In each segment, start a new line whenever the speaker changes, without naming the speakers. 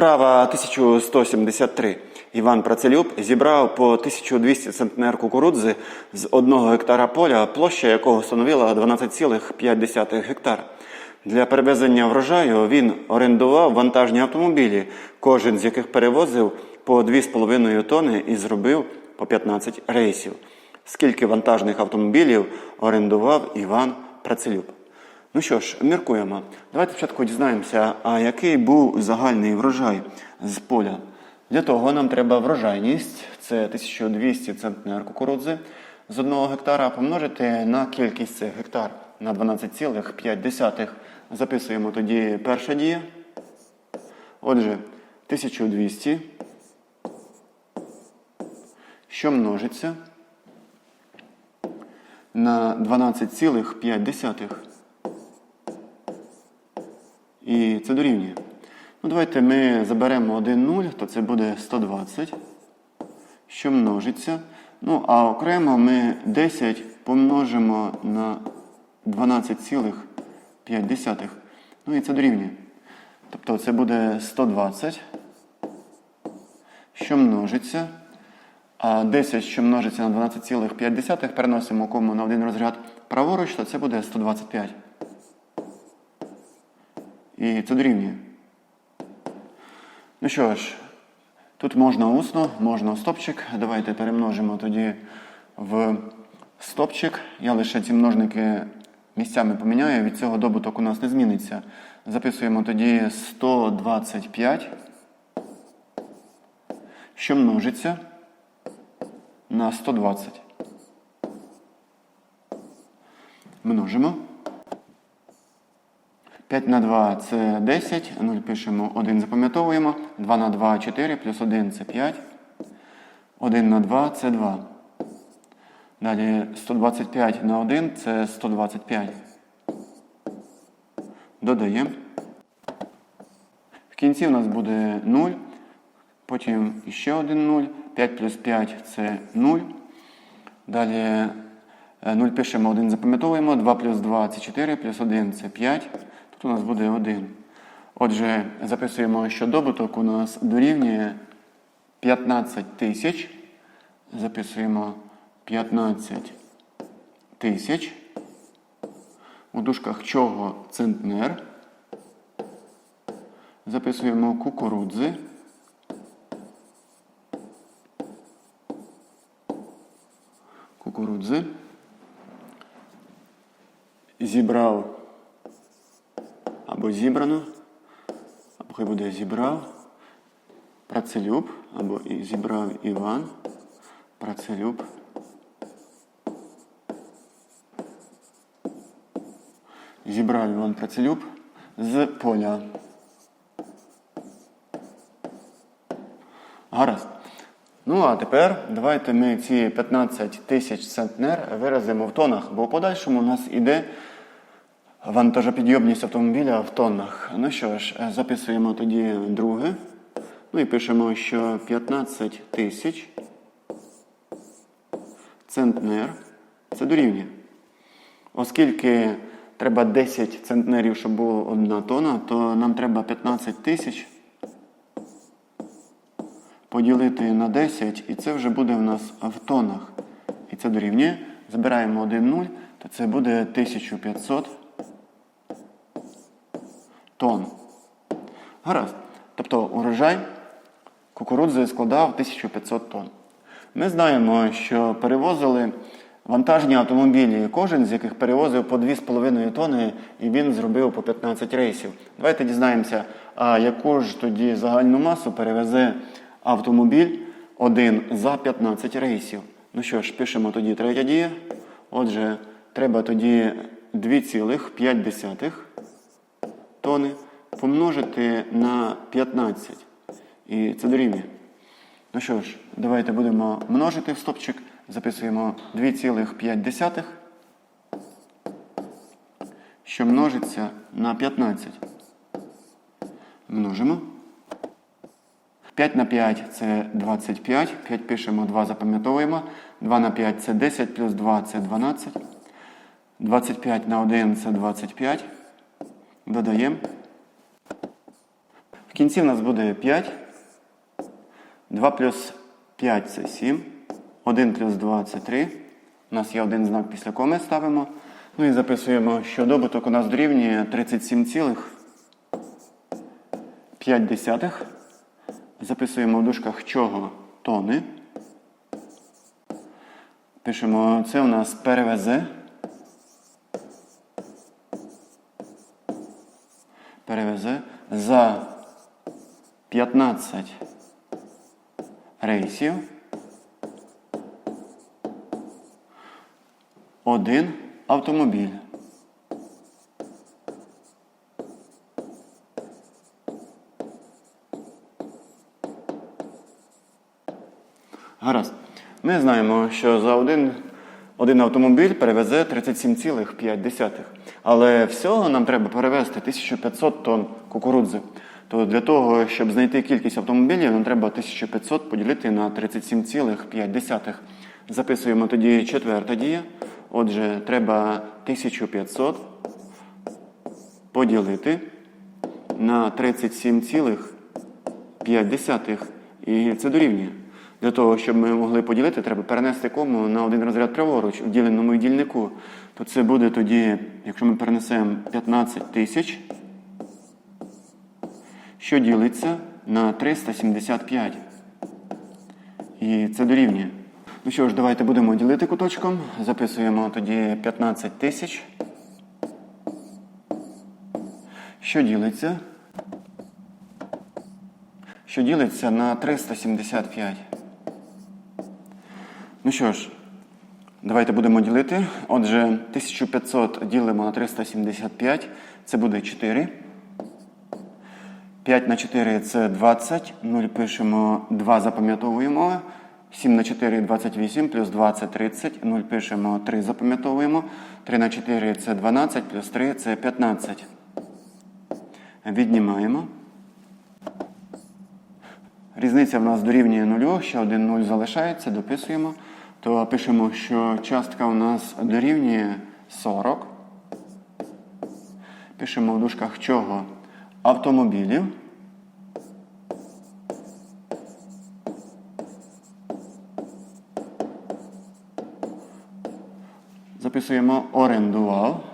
Вправа 1173. Іван Працелюб зібрав по 1200 центнер кукурудзи з 1 гектара поля, площа якого становила 12,5 гектар. Для перевезення врожаю він орендував вантажні автомобілі, кожен з яких перевозив по 2,5 тони і зробив по 15 рейсів. Скільки вантажних автомобілів орендував Іван Працелюб? Ну що ж, міркуємо. Давайте спочатку дізнаємося, а який був загальний врожай з поля. Для того нам треба врожайність, це 1200 центнер кукурудзи з 1 гектара, помножити на кількість цих гектар на 12,5. Записуємо тоді перша дія. Отже, 1200, що множиться на 12,5. І це дорівнює. Ну, давайте ми заберемо 1 0, то це буде 120, що множиться. Ну, а окремо ми 10 помножимо на 12,5. Ну і це дорівнює. Тобто це буде 120, що множиться. А 10, що множиться на 12,5, переносимо кому на один розряд праворуч, то це буде 125. І це дорівнює. Ну що ж, тут можна усно, можна стопчик. Давайте перемножимо тоді в стопчик. Я лише ці множники місцями поміняю, від цього добуток у нас не зміниться. Записуємо тоді 125, що множиться на 120. Множимо. 5 на 2 це 10, 0 пишемо, 1 запам'ятовуємо. 2 на 2 4, плюс 1 це 5. 1 на 2 це 2. Далі 125 на 1 це 125. Додаємо. В кінці у нас буде 0. Потім ще один 0. 5 плюс 5 це 0. Далі 0 пишемо, 1 запам'ятовуємо. 2 плюс 2 це 4, плюс 1 це 5. Тут у нас буде 1. Отже, записуємо, що добуток у нас дорівнює 15 тисяч. Записуємо 15 тисяч. У дужках чого центнер. Записуємо кукурудзи. Кукурудзи. Зібрав або зібрано, або хай буде зібрав працелюб, або і зібрав Іван, працелюб. Зібрав Іван працелюб з поля. Гаразд. Ну, а тепер давайте ми ці 15 тисяч центнер виразимо в тонах, бо в подальшому у нас іде Вантажопідйомність автомобіля в тоннах. Ну що ж, е, записуємо тоді друге. Ну і пишемо, що 15 тисяч центнер це дорівнює. Оскільки треба 10 центнерів, щоб було одна тонна, то нам треба 15 тисяч поділити на 10, і це вже буде в нас в тоннах. І це дорівнює. Збираємо 1 0, то це буде 1500 тонн. Гаразд. Тобто урожай кукурудзи складав 1500 тонн. Ми знаємо, що перевозили вантажні автомобілі, кожен з яких перевозив по 2,5 тонни, і він зробив по 15 рейсів. Давайте дізнаємося, а яку ж тоді загальну масу перевезе автомобіль один за 15 рейсів. Ну що ж, пишемо тоді третя дія. Отже, треба тоді 2,5 тони помножити на 15. І це дорівнює. Ну що ж, давайте будемо множити в стопчик. Записуємо 2,5, що множиться на 15. Множимо. 5 на 5 це 25. 5 пишемо, 2 запам'ятовуємо. 2 на 5 це 10, плюс 2 це 12. 25 на 1 це 25. Додаємо. В кінці в нас буде 5. 2 плюс 5 це 7. 1 плюс 2 це 3. У нас є один знак після коми ставимо. Ну і записуємо, що добуток у нас дорівнює 37,5. Записуємо в дужках чого тони. Пишемо, це у нас перевезе. Перевезе за 15 рейсів. Один автомобіль. Гаразд. Ми знаємо, що за один, один автомобіль перевезе 37,5. Але всього нам треба перевезти 1500 тонн кукурудзи. То для того, щоб знайти кількість автомобілів, нам треба 1500 поділити на 37,5. Записуємо тоді четверта дія. Отже, треба 1500 поділити на 37,5. І це дорівнює. Для того, щоб ми могли поділити, треба перенести кому на один розряд праворуч у діленому дільнику. То це буде тоді, якщо ми перенесемо 15 тисяч, що ділиться на 375. І це дорівнює. Ну що ж, давайте будемо ділити куточком. Записуємо тоді 15 тисяч. Що ділиться? Що ділиться на 375. Ну що ж, давайте будемо ділити. Отже, 1500 ділимо на 375. Це буде 4. 5 на 4 це 20. 0 пишемо 2 запам'ятовуємо. 7 на 4 28, плюс 2 це 30. 0 пишемо 3 запам'ятовуємо. 3 на 4 це 12, плюс 3 це 15. Віднімаємо. Різниця в нас дорівнює нулю, ще один 0 залишається, дописуємо. То пишемо, що частка у нас дорівнює 40. Пишемо в дужках чого? Автомобілів. Записуємо орендував.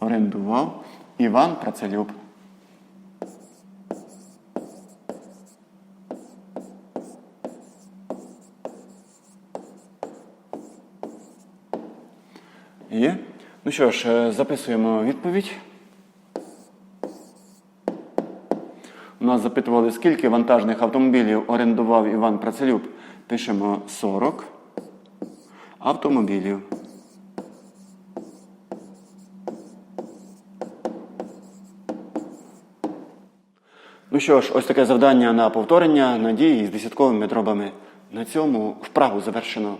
Орендував Іван Працелюб. Є. Ну що ж, е, записуємо відповідь. У нас запитували, скільки вантажних автомобілів орендував Іван Працелюб. Пишемо 40 автомобілів. Ну що ж, ось таке завдання на повторення надії з десятковими дробами. На цьому вправу завершено.